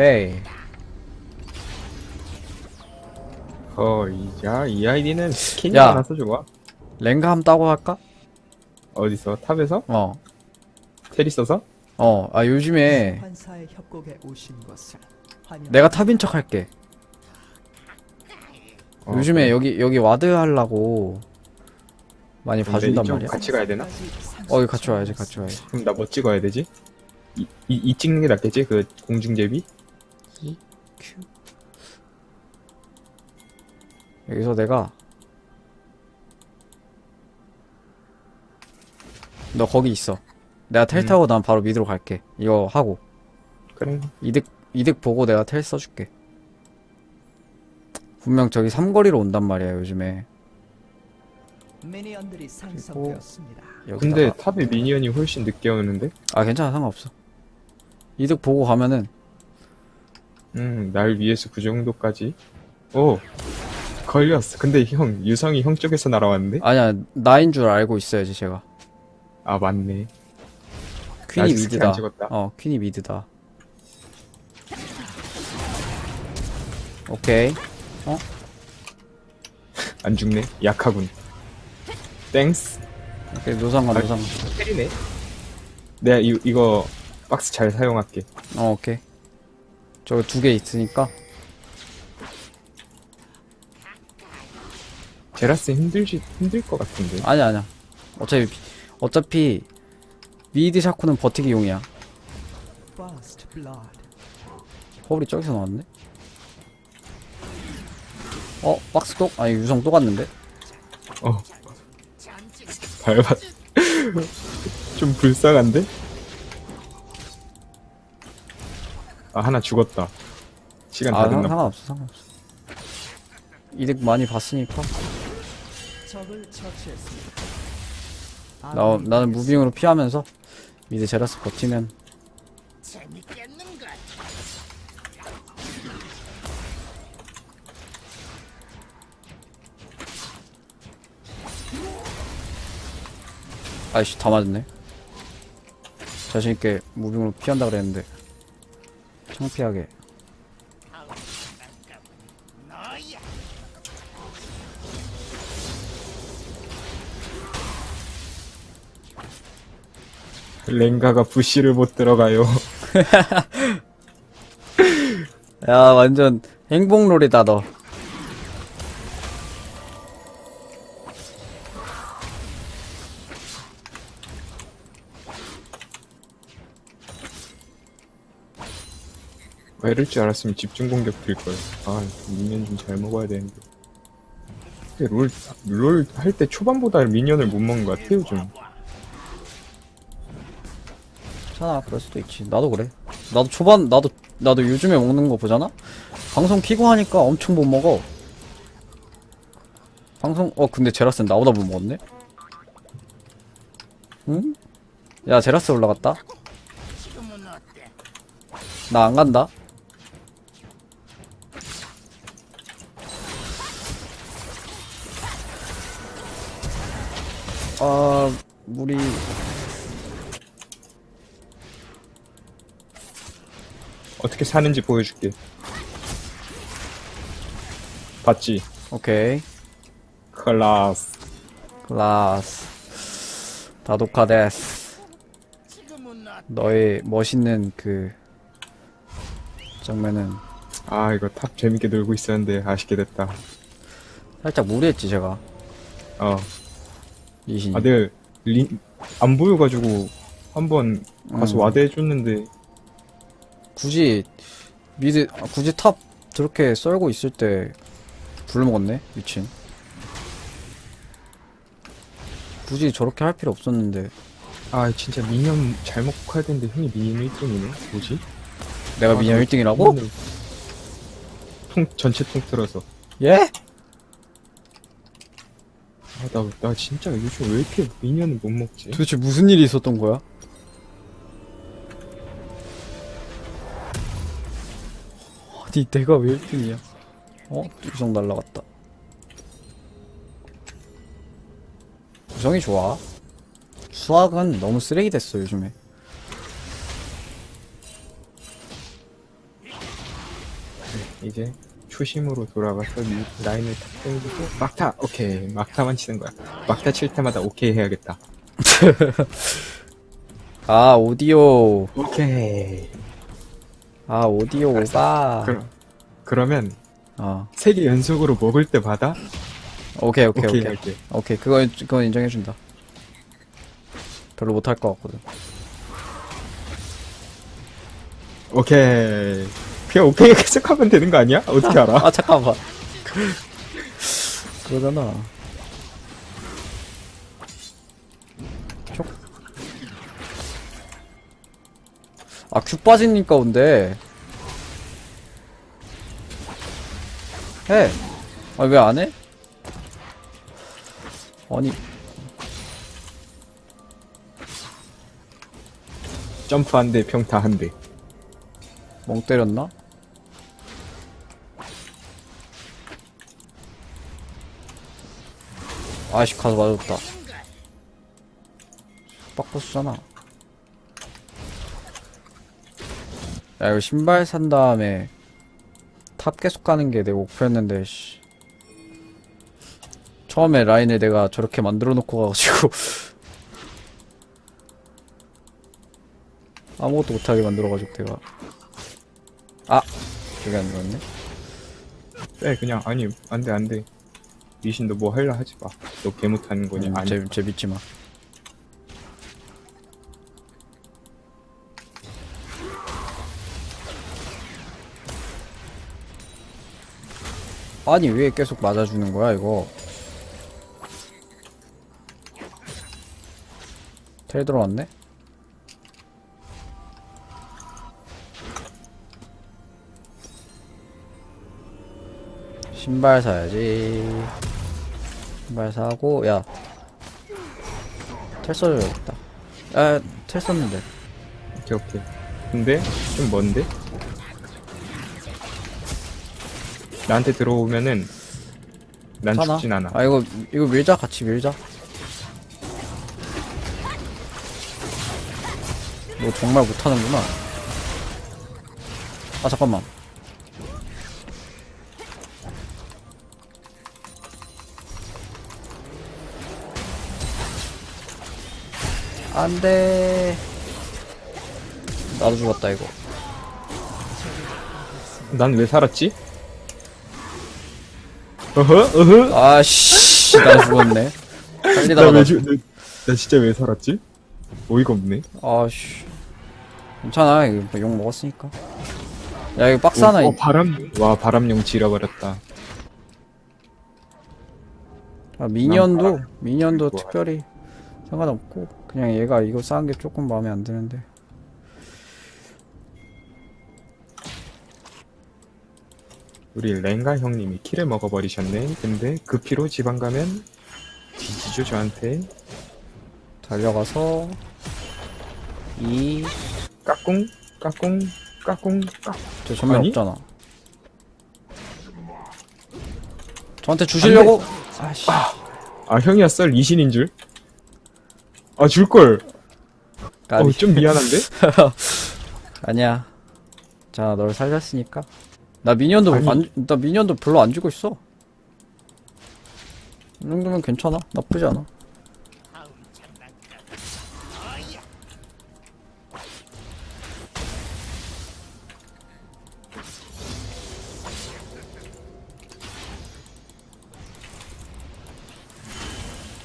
오케이. 어, 이, 야, 이 아이디는 스킨이 야. 많아서 좋아. 랭가 함 따고 할까? 어디서? 탑에서? 어. 테리 써서? 어. 아 요즘에 환사의 협곡에 오신 것을 환영. 내가 탑인 척 할게. 어, 요즘에. 여기 여기 와드 하려고 많이 근데 봐준단 이쪽 말이야. 같이 가야 되나? 어, 여기 같이 와야지, 같이 와야지. 그럼 나 뭐 찍어야 되지? 이, 이, 이 찍는 게 낫겠지? 그 공중제비? 큐. 여기서 내가 너 거기 있어. 내가 텔 음. 타고 난 바로 미드로 갈게. 이거 하고 그래. 이득 이득 보고 내가 텔 써줄게. 분명 저기 삼거리로 온단 말이야 요즘에. 미니언들이 상성되었습니다. 여기다가. 근데 탑에 미니언이 훨씬 늦게 오는데? 아 괜찮아 상관없어. 이득 보고 가면은 음, 날 위해서 그 정도까지? 오, 걸렸어. 근데 형, 유성이 형 쪽에서 날아왔는데? 아니야 나인 줄 알고 있어야지 제가. 아, 맞네. 퀸이 안 미드다. 찍었다. 어 퀸이 미드다. 오케이. 안 죽네. 약하군. 땡스. 오케이 노상관 아, 노상관. 테리네. 내가 이, 이거 박스 잘 사용할게. 어 오케이. 저거 두 개 있으니까. 제라스 힘들지, 힘들 것 같은데. 아니야 아니야. 어차피 어차피 미드 샤코는 버티기 용이야. First blood. 허울이 저기서 나왔네. 어 박스 또 아니 유성 또 갔는데. 어. 밟았. 좀 불쌍한데? 아, 하나 죽었다. 시간 아다 상, 됐나? 상관없어 상관없어. 이득 많이 봤으니까. 적을 처치했습니다. 나 나는 무빙으로 피하면서 미드 제라스 버티면 아이씨 다 맞았네 자신있게 무빙으로 피한다 그랬는데 창피하게 랭가가 부시를 못 들어가요. 야 완전 행복놀이다 너 아, 이럴 줄 알았으면 집중 공격 들걸. 아, 미니언 좀 잘 먹어야 되는데. 근데 롤, 롤 할 때 초반보다 미니언을 못 먹는 것 같아, 요즘. 괜찮아 그럴 수도 있지 나도 그래 나도 초반 나도 나도 요즘에 먹는 거 보잖아 방송 키고 하니까 엄청 못 먹어 방송 어 근데 제라스는 나보다 못 먹었네 응? 야 제라스 올라갔다 나 안 간다 사는지 보여줄게. 봤지? 오케이 클라스. 클라스 다도카 데스 너의 멋있는 그 장면은 아, 이거 탑 재밌게 놀고 있었는데 아쉽게 됐다. 살짝 무리했지 제가 어. 이신이 아, 내가 린, 안 보여가지고 한번 가서 음. 와드 해줬는데 굳이 미드 아, 굳이 탑 저렇게 썰고 있을 때 불러먹었네 미친 굳이 저렇게 할 필요 없었는데 아 진짜 미니언 잘 먹고 가야 되는데 형이 미니언 1등이네 뭐지? 내가 아, 나 1등이라고? 미니언을 통 전체 통틀어서 예? 아나 나 진짜 요즘 왜 이렇게 미니언을 못 먹지? 도대체 무슨 일이 있었던 거야? 아니 내가 왜 1등이야? 어? 유성 날라갔다. 유성이 좋아. 수학은 너무 쓰레기 됐어 요즘에. 이제 초심으로 돌아가서 이 라인을 탁 당기고 막타! 오케이. 막타만 치는 거야. 막타 칠 때마다 오케이 해야겠다. 아 오디오. 오케이 아 오디오 오바. 그럼 그러면 어. 세 개 연속으로 먹을 때마다 오케이 오케이 오케이, 오케이. 할게 오케이 그건 그건 인정해준다. 별로 못할 것 같거든. 오케이. 그냥 오케이 계속 하면 되는 거 아니야? 어떻게 알아? 아 잠깐만. 그러잖아 아 큐 빠지니까 온대 해. 아 왜 안 해? 아니 점프 한 대 평타 한 대 멍 때렸나? 아이씨 가서 맞았다 빡버스잖아 야 이거 신발 산 다음에 탑 계속 가는 게 내 목표였는데 씨. 처음에 라인을 내가 저렇게 만들어 놓고 가가지고. 아무것도 못하게 만들어가지고 내가. 아! 저게 안 들었네. 빼 그냥 아니 안돼 안돼. 미신 너뭐 할라 하지 마너 개 못하는 거니 음, 아니. 제, 제 믿지 마. 아니 왜 계속 맞아주는 거야 이거? 텔 들어왔네? 신발 사야지. 신발 사고 야. 텔 써줘야겠다. 아, 텔 썼는데. 오케이 오케이 근데 좀 먼데? 나한테 들어오면은 난 사나? 죽진 않아 아 이거 이거 밀자 같이 밀자. 너 정말 못하는구나. 아 잠깐만. 안돼. 나도 죽었다 이거. 난 왜 살았지? 어허 어허 아씨, 나 죽었네. 살리다가 나 나왜 죽... 나, 나 진짜 왜 살았지? 어이가 없네 아씨 괜찮아 이거 뭐욕 먹었으니까 야 이거 박스 하나 어, 있... 바람 와 바람용 지려버렸다 아, 미니언도. 미니언도. 특별히 상관없고 그냥 얘가 이거 쌓은 게 조금 마음에 안 드는데 우리 랭가 형님이 키를 먹어버리셨네. 근데 그 피로 지방 가면 뒤지죠 저한테. 달려가서 이... 까꿍 까꿍 까꿍 까. 저 전면 아니? 없잖아. 저한테 주시려고? 아씨. 아. 형이었어 리신인 줄? 아 줄걸. 까비. 어, 좀 미안한데? 아니야. 자 널 살렸으니까 나 미니언도 아니. 안, 나 미니언도 별로 안 주고 있어 이 정도면 괜찮아 나쁘지 않아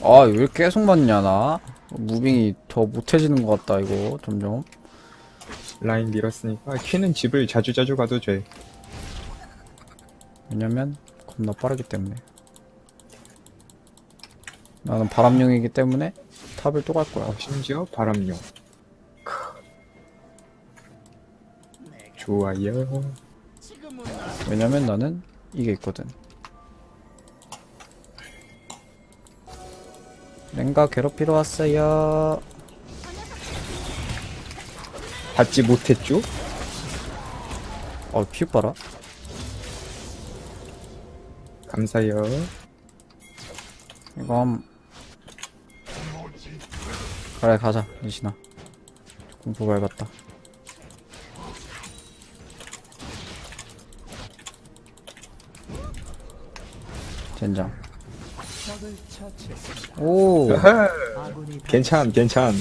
아, 왜 계속 맞냐, 나? 무빙이 더 못해지는 것 같다, 이거, 점점. 라인 밀었으니까 키는 집을 자주자주 가도 돼 왜냐면 겁나 빠르기 때문에. 나는 바람용이기 때문에 탑을 또 갈 거야. 어, 심지어 바람용. 크. 좋아요. 왜냐면 나는 이게 있거든. 랭가 괴롭히러 왔어요. 받지 못했죠? 어 피우 봐라 감사해요. 이거 함 그래 가자 리신아. 공포 밟았다. 젠장. 오. 괜찮 괜찮.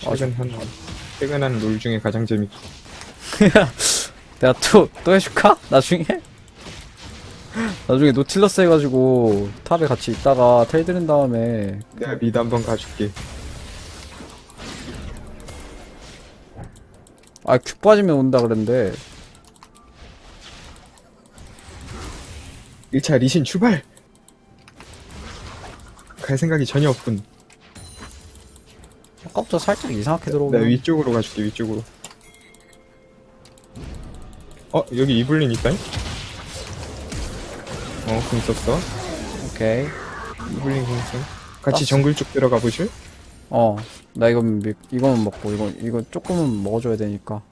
최근 한 최근 한 롤 중에 가장 재밌 내가 또, 또 해줄까? 나중에? 나중에 노틸러스 해가지고 탑에 같이 있다가 텔 드린 다음에. 내가 미드 한번 가줄게. 아 큐 빠지면 온다 그랬는데. 1차 리신 출발! 갈 생각이 전혀 없군 아까부터 살짝 이상하게 내가 들어오네 위쪽으로 가줄게 위쪽으로 어 여기 이블린 있다잉? 어 궁 썼어 오케이 이블린 궁 썼. 같이 땄어. 정글 쪽 들어가 보실? 어 나 이건 미, 이거는 먹고 이건 이거 조금은 먹어줘야 되니까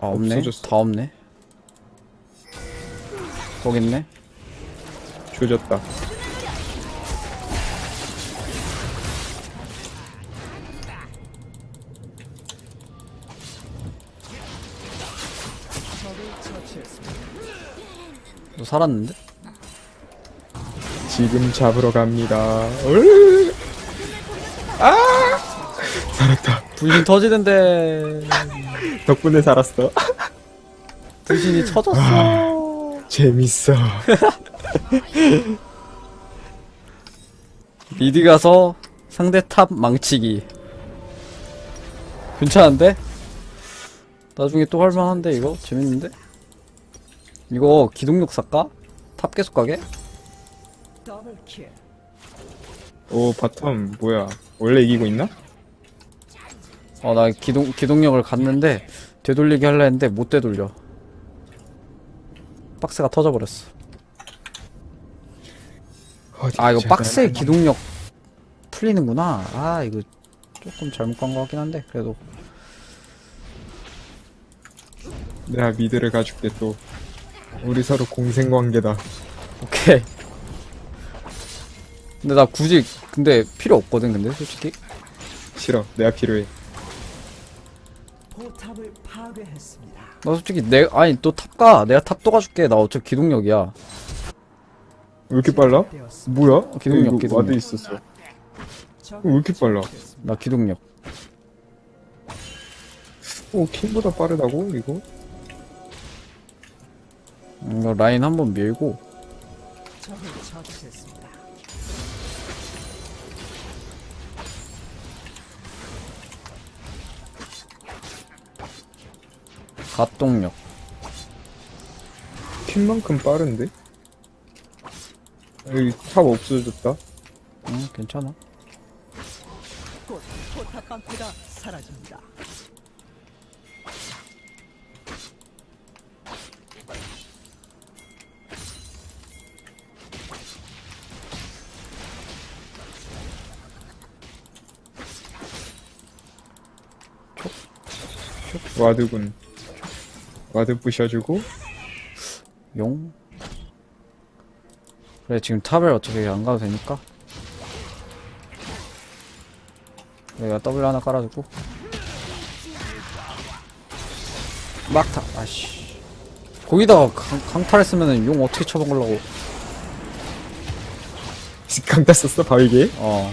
아 없네 없어졌어. 다 없네 거기 있네 조졌다 살았는데? 지금 잡으러 갑니다 으! 아 살았다 분신 터지는데 덕분에 살았어 분신이 터졌어 재밌어 미드 가서 상대 탑 망치기 괜찮은데? 나중에 또 할만한데 이거? 재밌는데? 이거 기동력 살까? 탑 계속 가게? 오 바텀 뭐야 원래 이기고 있나? 어 나 기동, 기동력을 갔는데 되돌리기 하려 했는데 못 되돌려 박스가 터져버렸어 아 이거. 박스에 기동력 풀리는구나 아 이거 조금 잘못 간 것 같긴 한데 그래도 내가 미드를 가줄게 또 우리 서로 공생 관계다 오케이 근데 나 굳이 근데 필요 없거든 근데 솔직히 싫어 내가 필요해 포탑을 파괴했습니다. 나 솔직히 내 아니 또 탑가 내가 탑또 가줄게 나 어차피 기동력이야 왜 이렇게 빨라? 뭐야? 기동력, 이거 기동력. 와드 있었어 왜 이렇게 빨라? 나 기동력 오 킹보다 빠르다고 이거? 음, 이거 라인 한번 밀고. 가동력 킹만큼 빠른데? 여기 탑 없어졌다 응 괜찮아 곧 포탑 방패가 사라집니다. 와드군. 와드 부셔주고. 용. 그래 지금 탑을 어차피 안 가도 되니까. 내가 W 하나 깔아주고. 막타 아씨. 거기다가 강, 강탈했으면은 용 어떻게 쳐먹으려고. 강타 썼어 바위게 어.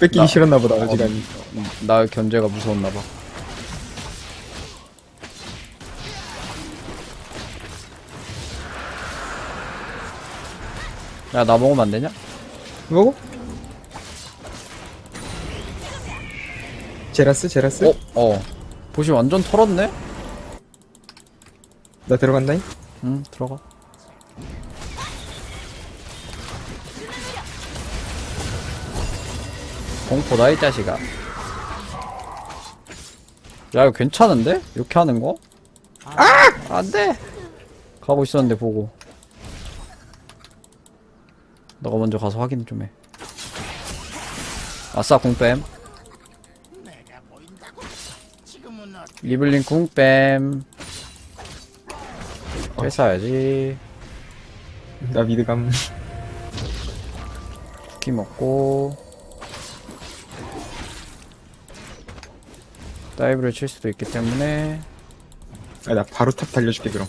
뺏기기 나- 싫었나 보다 어, 음, 나 견제가 무서웠나봐 야 나 먹으면 안 되냐? 먹어? 제라스 제라스? 어? 어 보시 완전 털었네? 나 들어간다잉? 응 들어가 공포다 이 자식아 야 이거 괜찮은데? 이렇게 하는 거? 아! 안돼! 가고 있었는데 보고 너가 먼저 가서 확인 좀해 아싸 궁뱀 리블린 궁뱀 뺏어야지 나 미드감 쿠키 먹고 다이브를 칠 수도 있기 때문에. 아, 나 바로 탑 달려줄게, 그럼.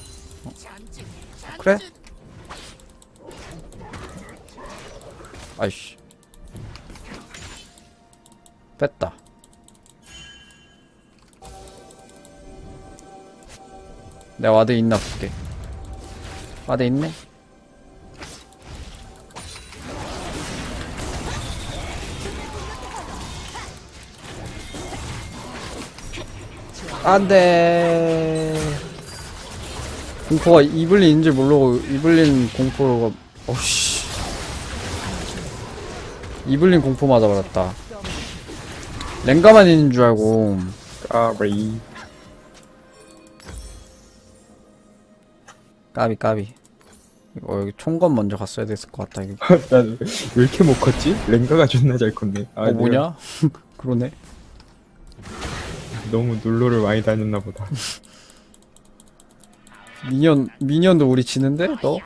그래? 아이씨. 뺐다. 내가 와드 있나 볼게. 와드 있네 안돼 공포가 이블린인 줄 모르고 이블린 공포가 어씨 이블린 공포 맞아버렸다 랭가만 있는 줄 알고 까브리. 까비 까비 이거 여기 총건 먼저 갔어야 됐을 것 같다 이거 난왜 이렇게 못 컸지? 랭가가 존나 잘 컸네. 아, 어 뭐냐? 그러네 너무 놀러를 많이 다녔나 보다. 미니언 미니언도 우리 지는데 너?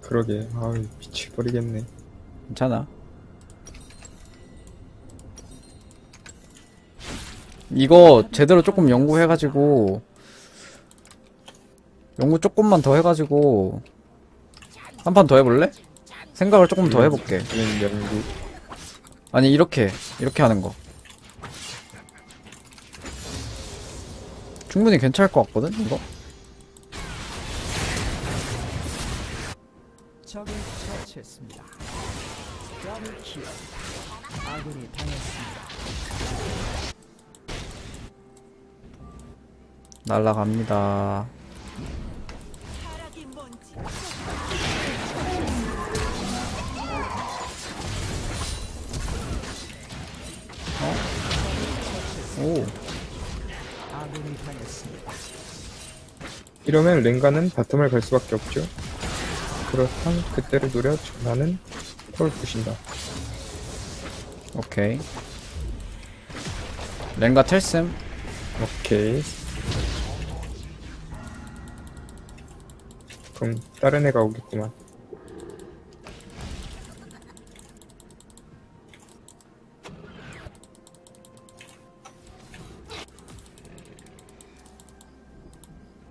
그러게. 아, 미치버리겠네. 괜찮아 이거 제대로 조금 연구해가지고 연구 조금만 더 해가지고 한 판 더 해볼래? 생각을 조금 더 해볼게 그런 연구. 아니 이렇게 이렇게 하는 거 충분히 괜찮을 것 같거든 이거 적을 처치했습니다. 더블 킬. 아군이 당했습니다. 날라갑니다 어? 오 아군이 당했습니다. 이러면 랭가는 바텀을 갈 수밖에 없죠. 그렇다면 그때를 노려 나는 폴 부신다. 오케이 랭가 텔슴 오케이. 그럼 다른 애가 오겠구만.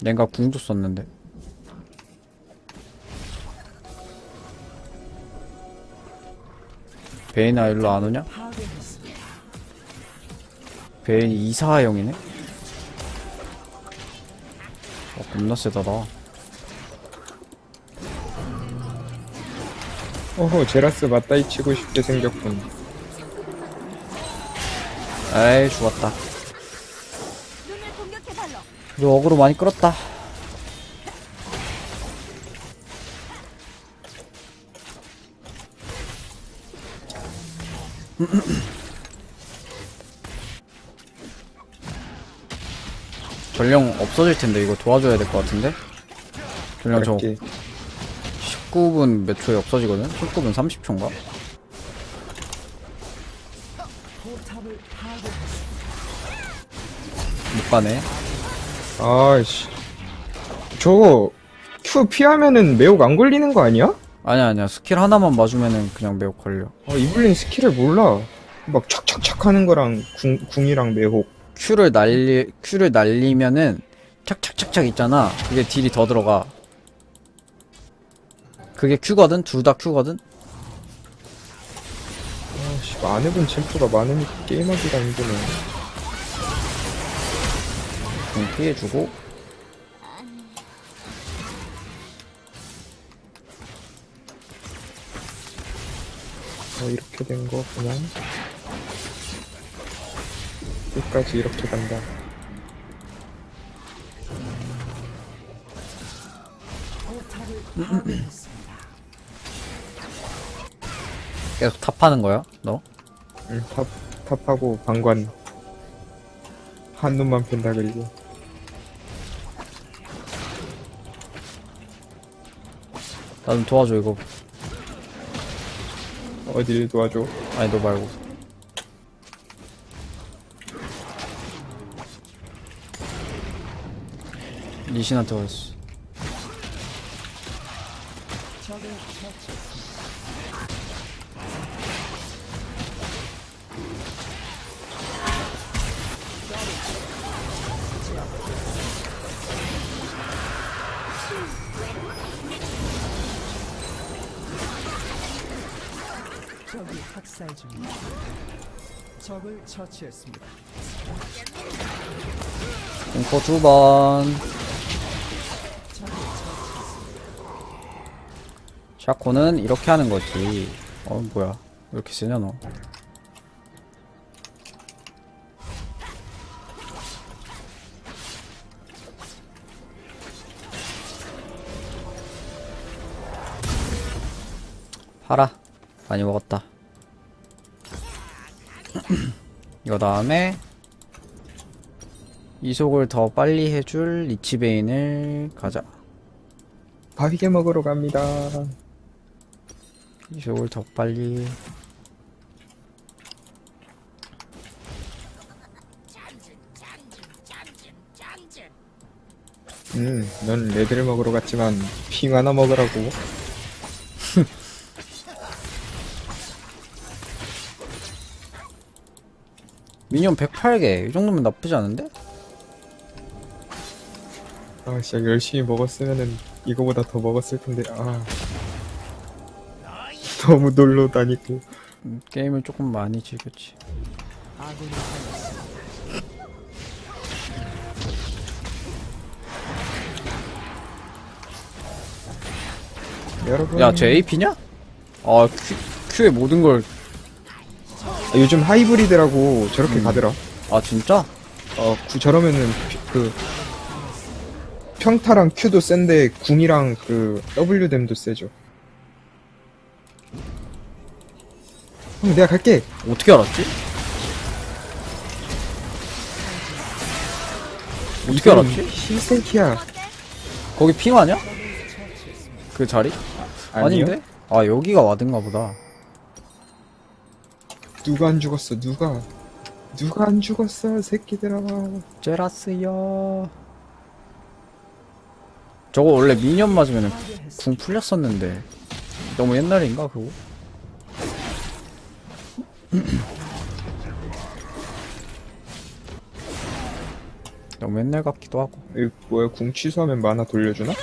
랭가 궁도 썼는데 베인아 일로 안 오냐? 베인이 이사형이네? 어 겁나 세다 나 어허 제라스 맞다이 치고 싶게 생겼군. 에이 죽었다 그리고 어그로 많이 끌었다. 전령 없어질 텐데 이거 도와줘야 될 것 같은데? 전령 저 이렇게 19분 몇 초에 없어지거든? 19분 30초인가? 포탑을 파괴했습니다. 못 가네 아이씨. 저거 Q 피하면은 매혹 안 걸리는 거 아니야? 아니야 아니야 스킬 하나만 맞으면은 그냥 매우 걸려 아 이블린 스킬을 몰라. 막 착착착 하는 거랑 궁, 궁이랑 매혹. Q를 날리 Q를 날리면은 착착착착 있잖아. 그게 딜이 더 들어가. 그게 Q거든. 둘 다 Q거든. 아씨 안 해본 챔프가 많으니까 게임하기가 힘드네. 공 피해주고. 어 이렇게 된거 그냥 끝까지 이렇게 간다. 계속 탑하는 거야? 너? 응, 탑 탑하고 방관 한 놈만 팬다 그리고 나 좀 도와줘 이거. 어딜 도와줘. 아니 너 말고. 리신한테 걸렸어. 적을 처치 적을 처치했습니다. 공포 두 번. 샤코는 이렇게 하는 거지. 어 뭐야. 왜 이렇게 세냐 너? 팔아. 많이 먹었다 이거 다음에 이속을 더 빨리 해줄 리치베인을 가자 바위게 먹으러 갑니다. 이속을 더 빨리 음, 넌 레드를 먹으러 갔지만 핑 하나 먹으라고. 미니언 108개 이 정도면 나쁘지 않은데? 아, 진짜 열심히 먹었으면은 이거보다 더 먹었을 텐데. 아. 너무 놀러 다니고. 음, 게임을 조금 많이 즐겼지. 여러분. 야쟤 AP냐? 아 Q, Q의 모든 걸 요즘 하이브리드라고 저렇게 음. 가더라. 진짜? 어, 구, 저러면은 피- 그 평타랑 Q도 센데 궁이랑 그 W댐도 세죠. 형, 내가 갈게. 어떻게 알았지? 어떻게 알았지? 힐센키야. 거기 핑 아냐? 그 자리? 아닌데? 아 여기가 와든가 보다 누가 안 죽었어? 누가? 누가 안 죽었어? 새끼들아. 제라스요 저거 원래 미니언 맞으면. 궁 풀렸었는데 너무 옛날인가 그거? 너무 옛날 같기도 하고 이 뭐야? 궁 취소하면 만화 돌려주나?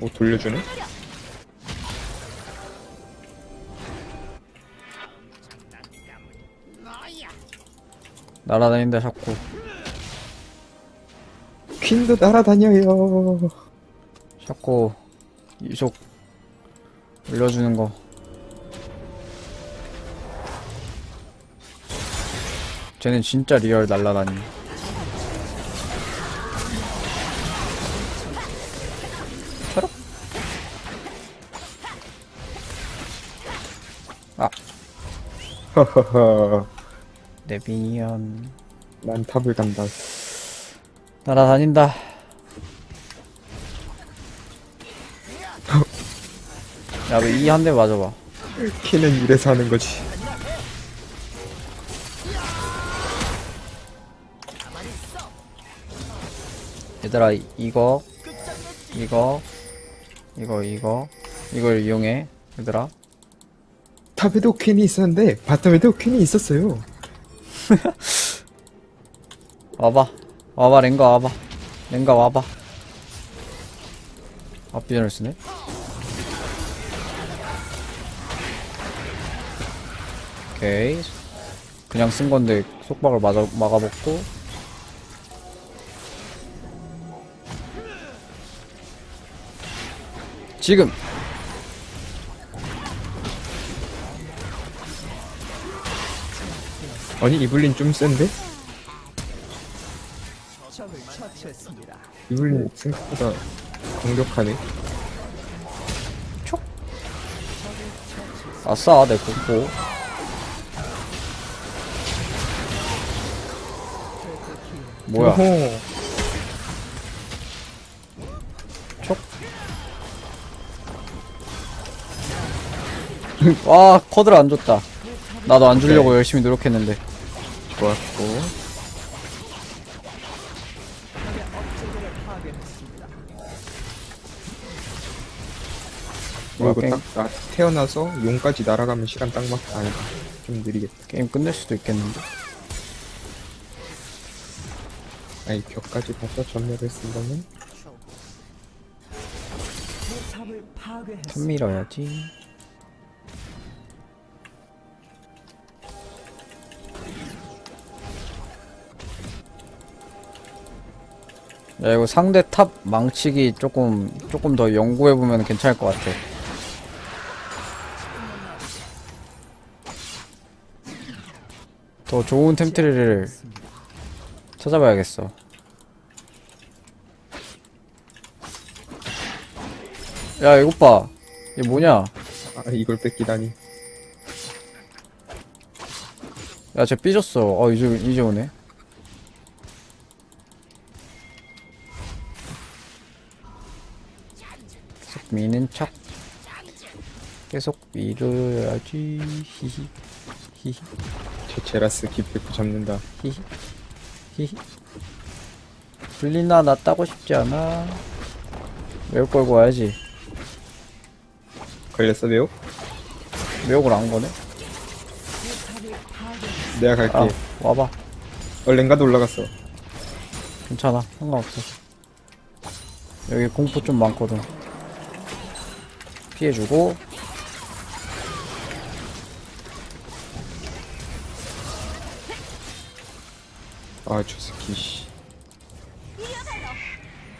오 돌려주네? 날아다닌다 자꾸. 퀸도 날아다녀요. 자꾸 이속 올려주는 거. 쟤는 진짜 리얼 날라다니. 철업 아. 하하하. 네비니언 난 탑을 간다. 날아다닌다 야 너 이 한 대 맞아봐 키는 이래서 하는 거지. 얘들아 이- 이거 이거 이거 이거 이걸 이용해 얘들아 탑에도 퀸이 있었는데 바텀에도 퀸이 있었어요. 와봐. 와봐 랭가 와봐. 랭가 와봐. 앞비전을 쓰네? 오케이. 그냥 쓴 건데 속박을 맞아, 막아먹고. 지금 아니 이블린 좀 센데? 이블린 생각보다 공격하네. 아싸 내 공포. 뭐야? 오호. 와 커드를 안 줬다. 나도 안 주려고 열심히 노력했는데 좋았고. 파괴했습니다. 뭐 이거 게임. 딱나 태어나서 용까지 날아가면 시간 딱 맞다. 아니다. 좀 느리겠다. 게임 끝낼 수도 있겠는데 아니 벽까지 가서 전멸을 쓴다면 포탑을 파괴했습니다. 턴 밀어야지 야 이거 상대 탑 망치기 조금 조금 더 연구해 보면 괜찮을 것 같아. 더 좋은 템트리를 찾아봐야겠어. 야 이것 봐. 이게 뭐냐? 아 이걸 뺏기다니. 야 쟤 삐졌어. 어 이제 이제 오네 미는 척. 계속 밀어야지. 히히. 히히. 저 제라스 기필코 잡는다. 히히. 히히. 블리나 나 따고 싶지 않아. 매우 걸고 와야지. 걸렸어 매우? 매혹을 안 거네? 내가 갈게. 아 와봐. 얼랭가도 올라갔어. 괜찮아. 상관없어. 여기 공포 좀 많거든 피해주고. 아 저 새끼 씨.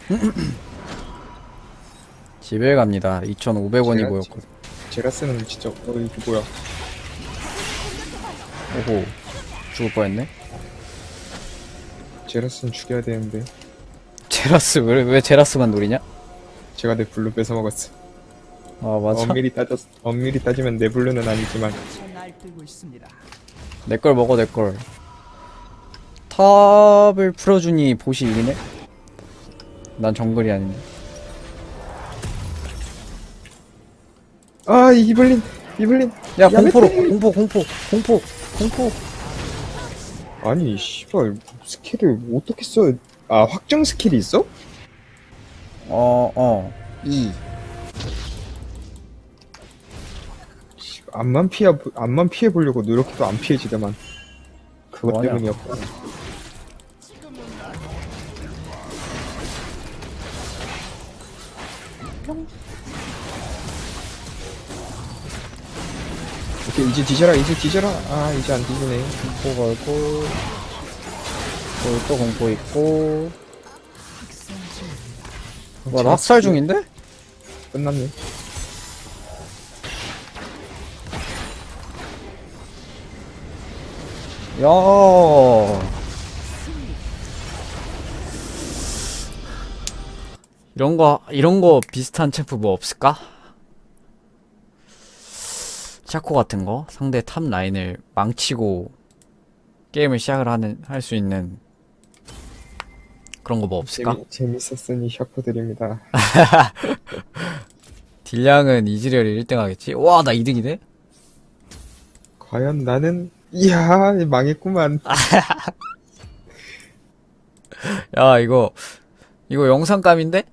집에 갑니다. 2,500원이 제가 모였거든. 제라스는 진짜 어 이거 뭐야? 오호. 죽을 뻔했네. 제라스는 죽여야 되는데. 제라스 왜, 왜 제라스만 노리냐? 제가 내 블루 뺏어 먹었어 아 맞아 엄밀히 따졌 엄밀히 따지면 내 블루는 아니지만 저 날뛰고 있습니다. 내 걸 먹어 내 걸 탑을 풀어주니 보시 이기네? 난 정글이 아닌데 아 이블린 이블린 야 공포로 공포 공포 공포 공포 아니 씨발 스킬을 어떻게 써? 아 확정 스킬이 있어? 어 어 이 앞만 피해 앞만 피해 보려고 노력해도 안 피해지더만. 그것 뭐하냐? 때문이었구나 오케이 이제 뒤져라 이제 뒤져라. 아 이제 안 뒤지네. 공포 걸고. 또 공포 있고. 와나 학살 중인데? 끝났네 야 이런 거 이런 거 비슷한 챔프 뭐 없을까? 샤코 같은 거 상대 탑 라인을 망치고 게임을 시작을 하는 할 수 있는 그런 거 뭐 없을까? 재미, 재밌었으니 샤코 드립니다 딜량은 이즈리얼이 1등 하겠지? 와 나 2등이네? 과연 나는 이야 망했구만 야 이거 이거 영상감인데?